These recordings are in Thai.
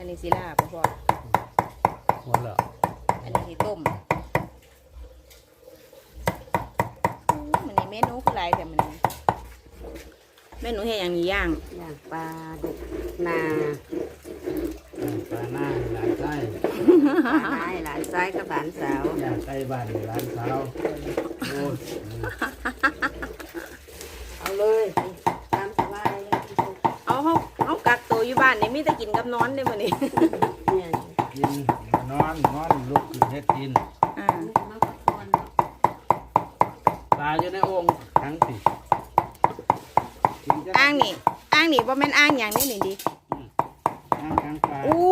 อันนี้สิลาบพ่อหมดแล้วอันนี้สิต้มอู้มันนี่เมนูคือหลายแต่มันนี่เมนูเฮ็ดอย่างนี้ย่างย่างปลาดุกนาปลาหน้าหลานไส้ปลาหายหลานซ้ายกับหลานสาวย่างไก่บ้านหลานสาวโอ้ยเอาเลย กินกับนอนเลยมันนี่เนี่ยกินนอนนอนลุกขึ้นเฮ็ดกินอ่ามาพักผ่อนปลาอยู่ในโอ่งทั้งสิกินจัอ้างนี่อ้างนี่ว่าแม่นอ้างอย่างนี้นี่ดิอ้างทั้งปลาอู้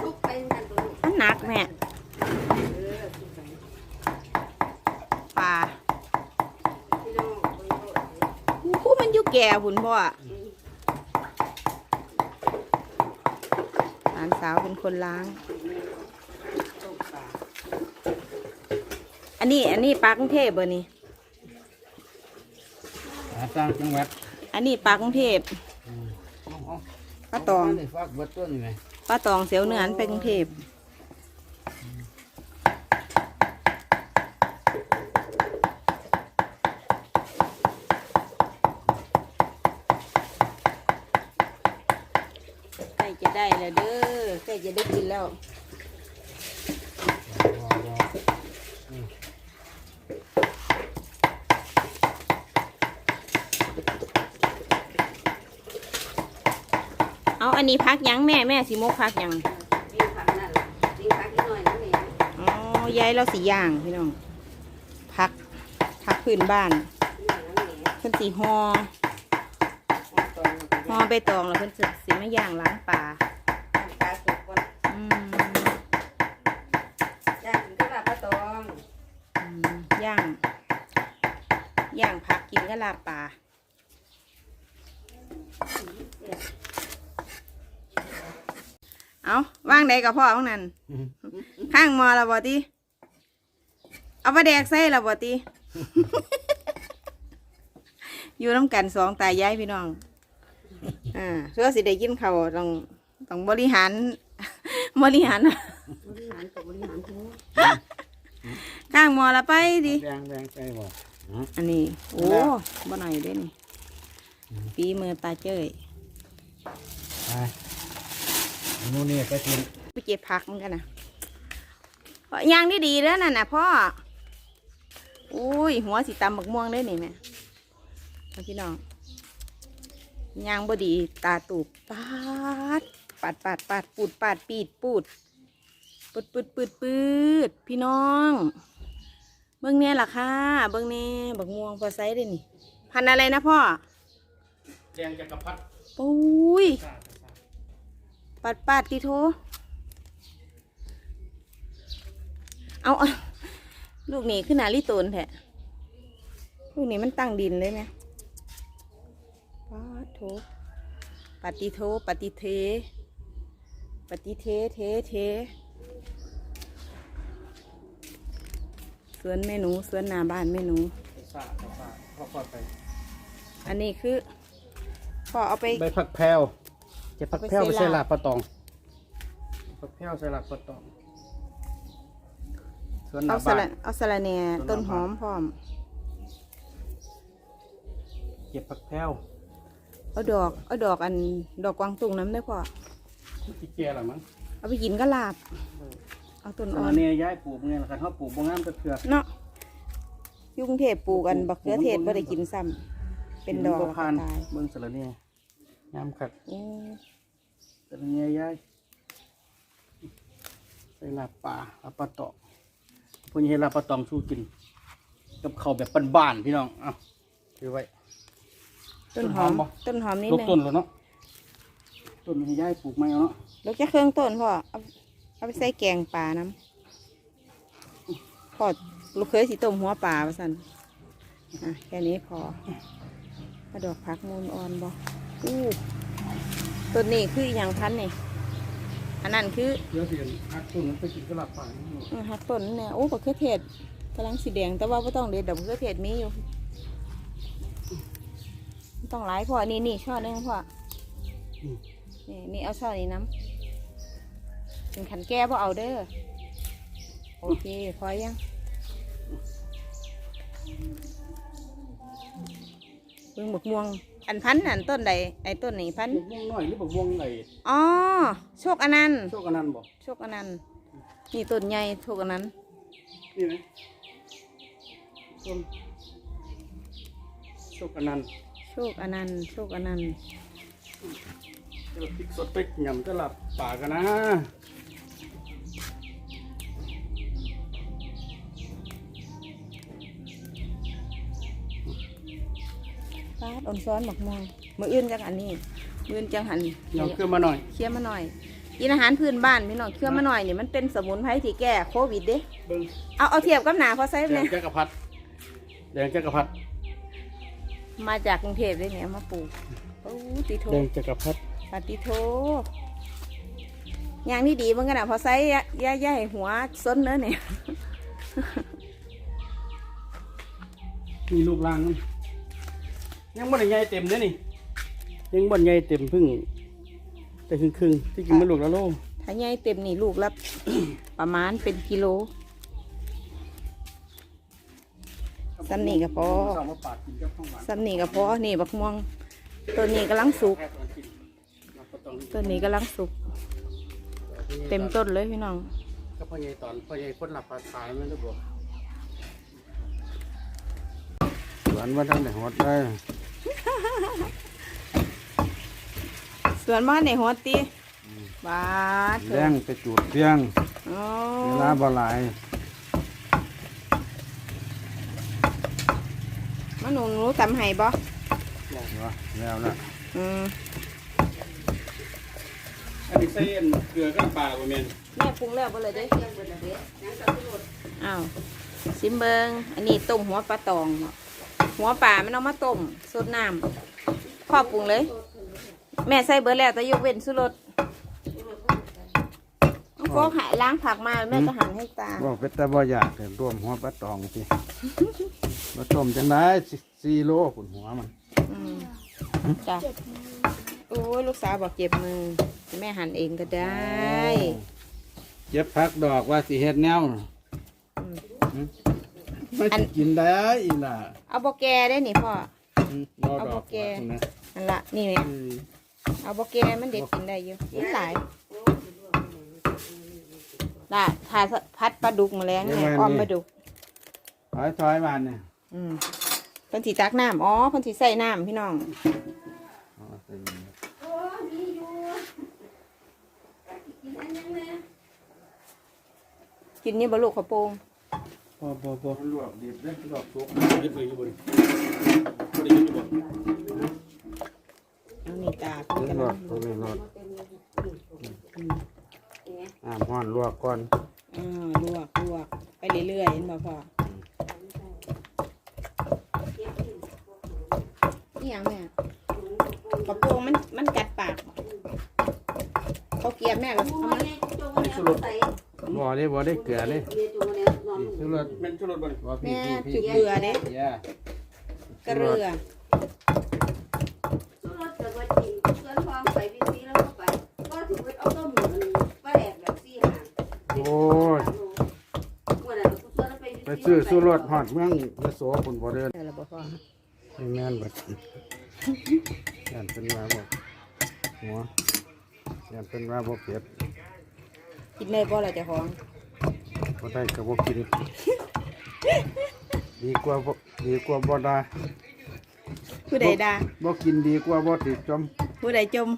ทุกไปกันตัวลูกมันหนักแม่เออทุกไปปลาพี่น้องเบิ่งโลดเลยอู้มันอยู่แก่หุ่นพ่อหลานสาวเป็นคนล้างต้มปลาอันนี้อันนี้ปลากรุงเทพเบอร์นี่ปลาต่างจังหวัดอันนี้ปลากรุงเทพเอาเอาปลาตองเาฟักเบิดต้นนี่ไหมปลาตองเสียวเหนืออันไปกรุงเทพ จะได้แล้วเด้อใกล้จะได้กินแล้วรอรอเอาอันนี้พักหยังแม่แม่สิมกพักหยังวิ่งผักนั่นล่ะวิ่งผักนิดหน่อยนั่นเองอ๋อยายเราสีย่างพี่น้องพักพักพื้นบ้านนี่นั่นเองเพิ่นสีหอเอาตอนห อใบตองแล้วเพิ่นสิสิมาย่างล้างปลาย่างปลาสุกก่อนอืมย่างกินก็ลาบปลาตองอืมย่างย่างพักกินก็ลาบปลาเอาว่างใดกับพ่อว่างนั้นข้างมอละบ่ติเอาปลาแดกใส่ละบ่ติอยู่น้ำกันสองตายายพี่น้อง อ่าเพื่อสิได้กินเขาวต้องต้องบริหาร บริหารบริหารกับบริหารทั้งข้างมอละไปดิ แดงแดงใจบ่อืมอันนี้ โอ้บ่หน่อยเด้นี่ปีมือตาเจ้ยไปนู่นนี่ไปกินไปเก็บผักเหมือนกันนะยางได้ดีๆแล้วนั่นน่ะพ่ออุ้ยหัวสีตำบักม่วงได้นี่แม่เอาพี่น้อง ยางบดีตาตูบปาดปาดปาดปาดปูดปาดปีดปูดปืดปืดปืดปืดพี่น้อง เบิ้งเนี่ยล่ะค่ะเบิ้งเนี่ยบักม่วงพอไซส์ได้นี่ พันธุ์อะไรนะพ่อแดงจักรพรรดิปุ้ยปัดปัดติโทเอาเอาลูกนี้ขึ้นนาลิโตนแท้ลูกนี้มันตั้งดินเลยไหมปัด โทปฏิโทปฏิเท ปฏิเทเทเท สวนแม่หนูสวนหนาบ้านแม่หนูสาดสาดพ่อพ่อไปอันนี้คือพ่อเอาไป ใบผักแพรวเจ็บผักแพรวเอาไปไปใส่ใส่ลาลาบบปลาตองผักแพรวใส่ลาบปลาตองส่วนหน้าเอาสบ้าลันดเอาสลัดแหน่ต้นต้นหอมพร้อมเจ็บผักแพรว เอาดอกเอาดอกอันดอกกวางตุ้งน้ำได้พอที่แก่หรอมั้งเอาไปกินก็ลาบ เอาต้นตอ่ออนนนี้ย้ายปลูกไงล่ะครับเขาปลูกบางงามตะเถื่อเนาะอยุ่กรุงเทพปลูกกันปลูกบักเขือเทศปลูกไม่ได้กินซ้ำเป็นดอกบ่แล้วผ่านก็ตายเบิ่งสละเนี่ยงามคักโอ้สละเนี่ยย้ายใส่ลาบป่าลาบปลาตองพวกนี้ให้ลาบปลาตองสู้กิน กับข้าวแบบบ้านๆพี่น้องเอ้าถือไว้ ต้นหอม ต้นหอมบ่ต้นหอมนิดลูกนึงต้นแล้วเนาะ ต้นให้ย้ายปลูกไหมเอาเนาะลูกจะเครื่องต้นพ่อ เอาเอาไปใส่แกงปลาน้ำพ่อลูกเคยสีต้มหัวปลาไปสันอะแค่นี้พอเอาดอกพักมูลอ่อนบ่อู้ต้นนี้คืออหย่างพันนี่อันนั้นคือเดี๋ยวเสียนหักต้นนั้นไปกินกระลาบป่าอืมหักต้นเนี่ยโอ้บักเขือเทศกำลังสีแดงแต่ว่าไม่ต้องเด็ดดอกบักเขือเทศมีอยู่บ่ ต้องหลายพอนี่นี่ช่อหนึงพอนี่นี่เอาช้อนนี้น้ำเป็นขันแก้บ่เอาเด้อโอเคพอยังเบิ่งบักม่วง อันพันธุ์อันต้นใดไอ้ต้นนี้พันธุ์บักม่วงน้อยหรือบักม่วงไอ้อ๋อโชคอนันต์โชคอนันต์บ่โชคอนันต์นี่ต้นใหญ่โชคอนันต์นี่ไหมต้นโชคอนันต์โชคอนันต์โชคอนันต์จะพริกสดไปยำตลับปากกันนะปาดอ่อนซ้อนบักม่วงมืออื่นจังอันนี้มืออื่นจังหันยำเครื่องมาหน่อยเคี่ยวมาหน่อยกินอาหารพื้นบ้านพี่น้องเคี่ยวมาหน่อยนี่มันเป็นสมุนไพรที่แก้โควิดเด้เบิ้งเอาเอาเทียบกับหนาพอใส่แดเนี่งยจักรพรรดิแดงจักรพรรดิ มาจากกรุงเทพเลยเนี่ยเอามาปลูกโอ้ติโทแดงจักรพรรดิปาติโทอย่างนี้ดีเหมือนกันนะพอใส่ยะย่าย่าให้หัวส้นเนื้อเนี่ยมีลูกลางมันยังบ่ได้ใหญ่เต็มเด้อนี่ ยังบ่ได้ใหญ่เต็มเพึ่งแต่ครึ่งครึ่งๆที่กินมาลูกละโลถ้าใหญ่เต็มนี่ลูกละ ประมาณเป็นกิโล ซ้ำนี่ก็พอสองมาปาดกินกับข้าวหวานสำนี่ก็พอนี่บักม่วง ตัวนี้กำลังสุกแค่ตอนกินเราก็ต้องตัวนี้กำลังสุก เต็มต้นเลยพี่น้อง ก็พ่อใหญ่ตอนพ่อใหญ่คนหลับปลาตายมันจะบอกสวนว่าทั้งไหนหดได้ส่วนมากในหัวตีบาทเถแดอะงไปจูดเพียงโอ้เวลาบ่หลาย มาหนูหนูทำให้บ่แล้วนะอืมอันนี้ใส่เกลือกับปลาบ่แม่นแม่ปรุงแล้วบ่เลยเด้เที่ยงเบิดละเบ็ดยังจะขึ้นรถอ้าวซิมเบิงอันนี้ต้มหัวปลาตองเนาะหัวปลาไม่เอามาต้มสดน้ำพ่อปรุงเลย แม่ใส่เบิร์แล้วแต่ยกเว้นสุรสน้องโฟกหายล้างผักมาแม่จะหั่นให้ตาบอกเป็นแต่บ่อยากแต่รวมหัวปลาตองสิ มาต้มจังได้สี่โลขุนหัวมันอืมจ้ะโอ้ยลูกสาวบอกเจ็บมือแม่หั่นเองก็ได้เจ็บพักดอกว่าสิเฮ็ดแนวอืมมันสิกินได้อีหล่ะเอาบอแกได้นี่พ่ออืมรอดเอาอบ่กแก่ว่าตรงนั้นนั่นละนี่แม่อืมเอาบอแกมันเด็ดกินได้อยู่มันหลายน่ะทาพัดปลาดุกมาแล้วเนี่ยอ้อมปลาดุก ถอยถอยมาเนี่ยอืมเพันธีตักน้ำอ๋อเพันธีใส่น้ำพี่น้องอ๋อเป็นโอ้มีอยู่กินอันยังไงกินนี่บะลูกข้าวโป่งพอพอพอลวกดิบได้ลวกสุกดิบเลยอยู่บนบ่ได้ยินอยู่บ่เอานี่ตาเดี๋ยวลวกตัวนี้ลวกอ่ามห้อนลวกก่อน อ่าลวกลวกไปเรื่อยๆเห็นบ่พ่อ นี่ยังแม่ข้าวโป่งมันมันกัดปากบ่เขาเกลียบแม่เหรอเอามาบ่ได้บ่ได้เกลือเลยเมียจูเนี่ยนอนนี่ชูรสแม่นชูรสบ่นี่ว่าพี่แม่พี่จุพี่กเกลือเด้ย่ากระเรือสู้รถจะไปกินเพื่อนฟองไปพี่ซีแล้วก็ไปก็ถือว่าเอาต้มหมูป้าแดกแบบซี่หางโอ้ยเมื่อไหร่กูชวนไปไปซื้อชูรสฮอดเมืองยโสพุ่นบ่เดิน เออแล้วบ่พ่อให้แม่นบัดย่านเป็นว่าบ่หัวย่านเป็นว่าบ่เผ็ดกินได้บ่ล่ะเจ้าของบ่ได้ก็บ่กิน ดีกว่าบ่ดีกว่าบ่ได้ผู้ใดด่าบ่กินดีกว่าบ่ติดจมผู้ใดจม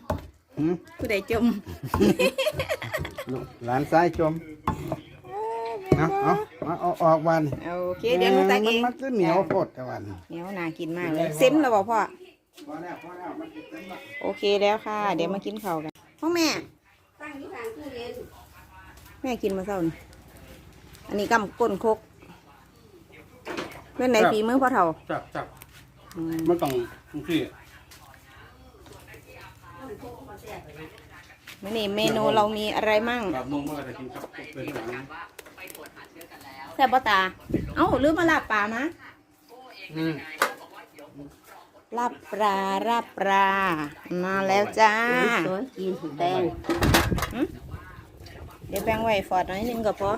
หืมผู้ใดจม ลูกหลานซ้ายจม เอาเอาเอาเอาออกวันโอเคเดี๋ยวหนูตักเองมันคือเหนียวโพดแต่วันเหนียวน่ากินมากเลยเซ็มแล้วบ่พ่อพอแล้วพอแล้วมันติดเต็มละโอเคแล้วค่ะ เดี๋ยวมากินข้าวกันพ่อแม่ตั้งอยู่ทางตู้เย็นแม่กินมาเช้านี่อันนี้กำก้นคกเป็นไหนฝีมือพ่อเฒ่าจับจับอืมมันต้องจังซี่มื้อนี้เมนูเรามีอะไรมั่งแบบนมว่าจะกินกับเป็นหลัง แซ่บบ่ตา เอ้าลืมมาลาบปลามาอืมลาบปลาลาบปลามาแล้วจ้าสวยกินแตงเดี๋ยวแบ่งไว้ฟอดหน่อยหนึงก็พอ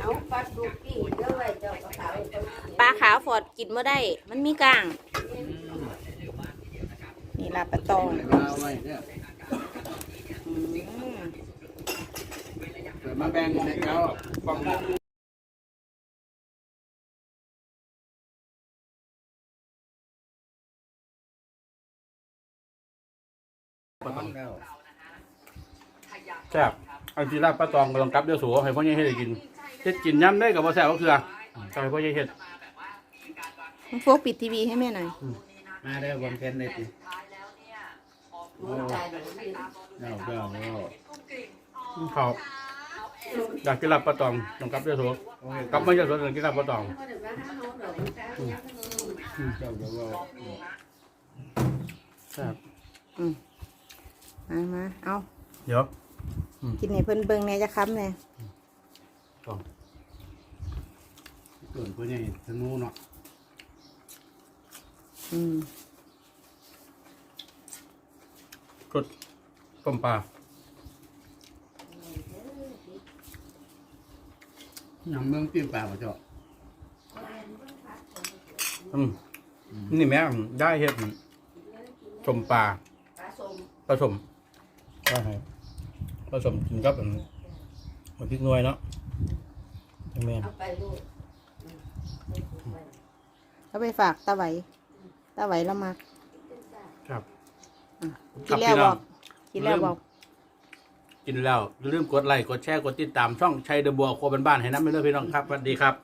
เอาปัดดูกี่เด้อไว้เจ้าก็ขาวเจ้าปลาขาวฟอดกินเมื่อได้ มันมีกลาง นี่ลาบปลาตอง เอาไว้เนี่ย อืม เดี๋ยว มาแบ่งให้เขาฟังแซ่บอันที่ลาบปลาตองก็ต้องกลับเดี๋ยวสูให้พ่อใหญ่เฮ็ดให้กินเฮ็ดกินย้ำได้กับบ่แซ่บก็คือใช่พ่อใหญ่เฮ็ดพวกปิดทีวีให้แม่หน่อย มาได้บนเทนได้ติมันตายแบบนี้เอาเจ้าเอาเขา อยากกินลาบปลาตองต้องกลับเดี๋ยวสูกลับมาเดี๋ยวสูต้องกินลาบปลาตองมามาเจ้าก็ว่าแซ่บอืมมามาเอาเดี๋ยวกินให้เพิ่นเบิ่งแหน่จะค้ำแหน่ส่วนพ่อใหญ่ธนูเนาะอืมกดต้มปลา น้ำเมืองตีนป่าบ่เจ้าอืมนี่แม่ได้เฮ็ดต้มปลาปลาส้มผสมก็ให้ผสมกินกับอันมันพริกหน่วยเนาะแม่นเอาไปดูเอาไปฝากตาไหวตาไหวแล้วมาครับกินแล้วบอกกินแล้วบอก กินแล้วอย่าลืมกดไลค์กดแชร์กดติดตามช่องชัยเดอะบัวโคบัวบ้านให้น้ำไม่เลิกพี่น้องครับสวัสดีครับ